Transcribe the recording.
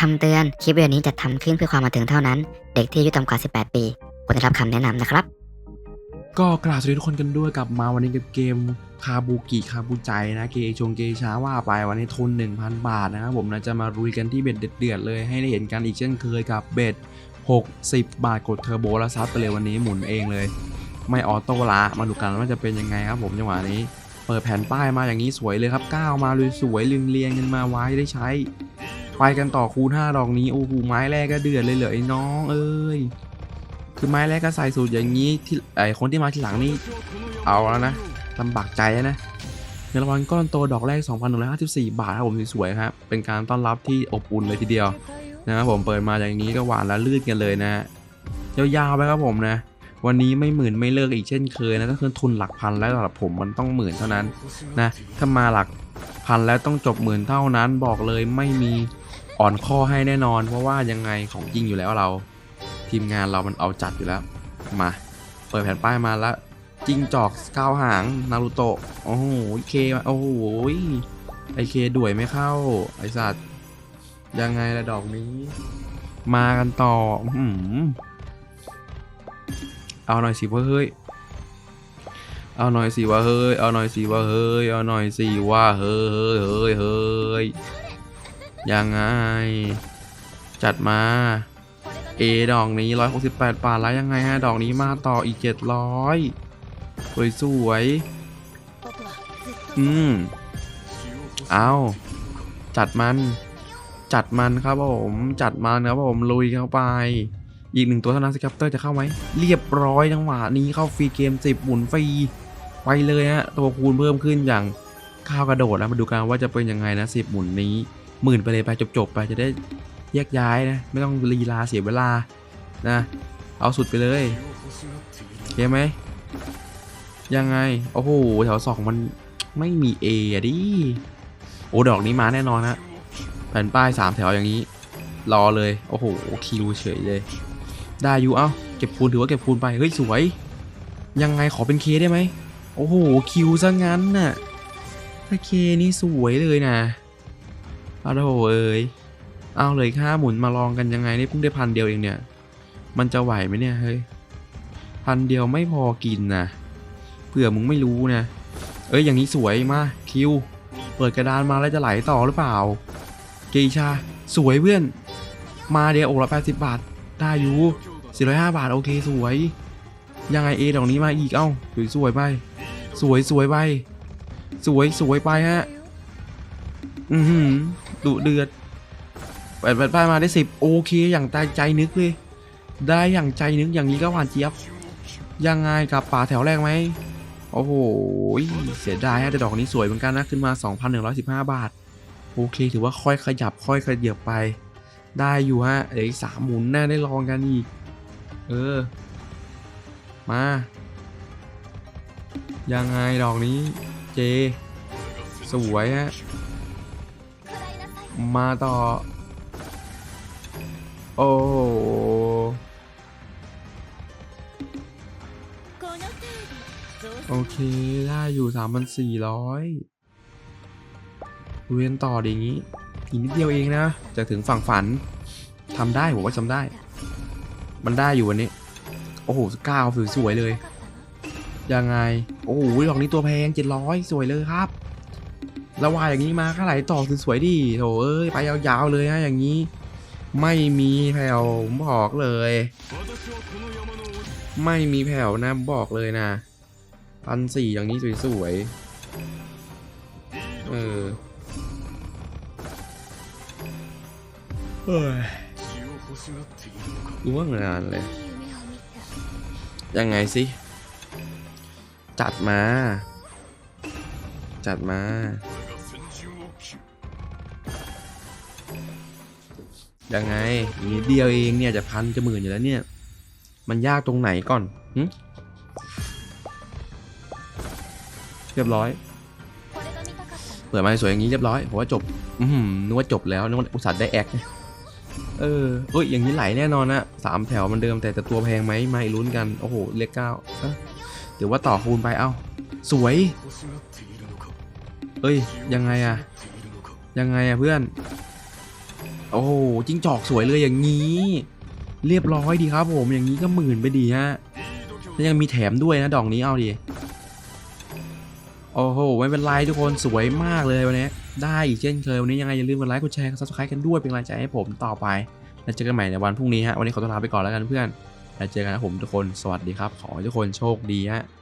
คำเตือน คลิปวิดีโอนี้จะทำขึ้นเพื่อความบันเทิงเท่านั้น เด็กที่อายุต่ำกว่า 18 ปีควรได้รับคำแนะนำนะครับ ก็กราบสวัสดีทุกคนกันด้วยกลับมาวันนี้กับเกมคาบูกิคาบูใจนะเกชงเกช้าว่าไปวันนี้ทุน 1,000 บาทนะครับผมนะจะมารุยกันที่เบ็ดเดือดเลยให้ได้เห็นกันอีกเช่นเคยกับเบ็ด60 บาทกดเทอร์โบแล้วซัดไปเลยวันนี้หมุนเองเลย ไม่ออโต้ละมาดูกันว่าจะเป็นยังไงครับผมจังหวะนี้ เปิดแผ่นป้ายมาอย่างนี้สวยเลยครับก้าวมาเลยสวยเรียงเรียงกันมาไว้ได้ใช้ ไปกันต่อคูณ5ดอกนี้ โอ้โหไม้แรกก็เดือดเลยเหรอไอ้น้องเอ้ยคือไม้แรกก็ใส่สูตรอย่างนี้ที่ไอคนที่มาทีหลังนี่เอาแล้วนะลำบากใจนะเงินรางวัลก้อนโตดอกแรก 2,154 บาทครับผมสวยๆครับเป็นการต้อนรับที่อบอุ่นเลยทีเดียวนะครับผมเปิดมาอย่างนี้ก็หวานและลื่นกันเลยนะยาวๆไปครับผมนะวันนี้ไม่หมื่นไม่เลิกอีกเช่นเคยนะก็คือทุนหลักพันแล้วสำหรับผมมันต้องหมื่นเท่านั้นนะถ้ามาหลักพันแล้วต้องจบหมื่นเท่านั้นบอกเลยไม่มี อ่อนข้อให้แน่นอน เพราะว่ายังไงของจริงอยู่แล้วเรา ทีมงานเรามันเอาจัดอยู่แล้ว มาเปิดแผ่นป้ายมาแล้วจิงจอกก้าวหางนารูโตะโอ้โหเคโอ้โหไอเคด่วยไม่เข้า ไอสัตว์ยังไงละดอกนี้ มากันต่ออื้อหือเอาหน่อยสิว่าเฮ้ยเอาหน่อยสิว่าเฮ้ยเอาหน่อยสิว่าเฮ้ยเอาหน่อยสิว่าเฮ้ยเฮ้ยเฮ้ย ยังไง จัดมาเอดอกนี้ 168บาทแล้วยังไงฮะดอกนี้มาต่ออีก 700สวยสวยๆอืมเอาจัดมัน จัดมันครับผม จัดมันครับผม ลุยเข้าไป อีกหนึ่งตัวเท่านั้นสครับเตอร์จะเข้าไหม เรียบร้อยจังหวะนี้เข้าฟรีเกม 10 หมุนฟรี ไปเลยฮะ ตัวคูณเพิ่มขึ้นอย่างข้าวกระโดดแล้วมาดูกันว่าจะเป็นยังไงนะ 10 หมุนนี้ หมื่นไปเลยไปจบๆไปจะได้แยกย้ายนะ ไม่ต้องลีลาเสียเวลานะ เอาสุดไปเลยเห็นไหมยังไง โอ้โหแถวสองมันไม่มี A อะดิ โอ้ดอกนี้มาแน่นอนฮะแผ่นป้ายสามแถวอย่างนี้ รอเลย โอ้โหคิวเฉยเลย ได้อยู่เอ้า เก็บคูณถือว่าเก็บคูณไป เฮ้ย สวย ยังไงขอเป็นเคได้ไหม โอ้โห คิวซะงั้นน่ะ ถ้าเคนี่สวยเลยนะ อาโถเอ้ยเอาเลยค่าหมุนมาลองกันยังไงนี่เพิ่งได้พันเดียวเองเนี่ย มันจะไหวไหมเนี่ยเฮ้ยพันเดียวไม่พอกินนะเผื่อมึงไม่รู้นะ เอ้ยอย่างนี้สวยมาคิว เปิดกระดานมาแล้วจะไหลต่อหรือเปล่า เกีชา สวยเพื่อน มาเดียวโอละแปดสิบบาท ได้อยู่สี่ร้อยห้าบาทโอเคสวย ยังไงเอดอกนี้มาอีกเอ้าสวยสวยไป สวยสวยไป สวยสวยไปฮะ อือหือ ดุเดือดเปิดเปิดป้ายมาได้สิบโอเค อย่างใจใจนึกเลย ได้อย่างใจนึกอย่างนี้ก็หวานเจี๊ยบ ยังไงกับป่าแถวแรกไหมโอ้โห เสียดายฮะแต่ดอกนี้สวยเหมือนกันนะ ขึ้นมา 2,115 บาท โอเค ถือว่าค่อยขยับค่อยขยับไป ได้อยู่ฮะเดี๋ยวอีกสามหมุนแน่ได้ลองกันอีก เออ มา ยังไงดอกนี้ เจ สวยฮะ มาต่อ โอ้โอเค ได้อยู่สามพันสี่ร้อยเรียนต่อดีงี้อีกนิดเดียวเองนะ จะถึงฝั่งฝันทำได้ผมว่าทำได้ มันได้อยู่วันนี้ โอ้โหเก้าสวยๆเลย ยังไง โอ้โหดอกนี้ตัวแพงเจ็ดร้อยสวยเลยครับ ล้ววายอย่างนี้มาค่าไหลต่อสวยๆดิโถเอ้ยไปยาวๆเลยฮะอย่างนี้ ไม่มีแผ่วผมบอกเลย ไม่มีแผ่วนะบอกเลยนะพันสี่อย่างนี้สวยๆเออเฮ้ยว่างานเลย ยังไงสิ จัดมา จัดมา ยังไงอีกนิดเดียวเองเนี่ยจะพันจะหมื่นอยู่แล้วเนี่ย มันยากตรงไหนก่อนหึเรียบร้อย เปิดมาสวยอย่างนี้เรียบร้อยผมว่าจบ อืนึกว่าจบแล้วนึกว่าอุตส่าห์ได้แอคเออเอ้ยอย่างนี้ไหลแน่นอนนะสามแถวมันเดิมแต่แต่ตัวแพงไหมไม่ลุ้นกันโอ้โหเลขเก้าเอ้าเดี๋ยวว่าต่อคูณไปเอ้าสวย เอ้ยยังไงอะยังไงอะเพื่อน โอ้โหจิ้งจอกสวยเลยอย่างนี้ เรียบร้อยดีครับผมอย่างนี้ก็หมื่นไปดีฮะแล้วยังมีแถมด้วยนะดอกนี้เอาดิโอ้โหไม่เป็นไรทุกคนสวยมากเลยวันนี้ได้อีกเช่นเคยวันนี้ยังไงอย่าลืมกดไลค์กดแชร์กดซับสไครต์กันด้วยเป็นกำลังใจให้ผมต่อไปแล้วเจอกันใหม่ในวันพรุ่งนี้ฮะวันนี้ขอตัวลาไปก่อนแล้วกันเพื่อนแล้วเจอกันนะผมทุกคนสวัสดีครับ ขอให้ทุกคนโชคดีฮะ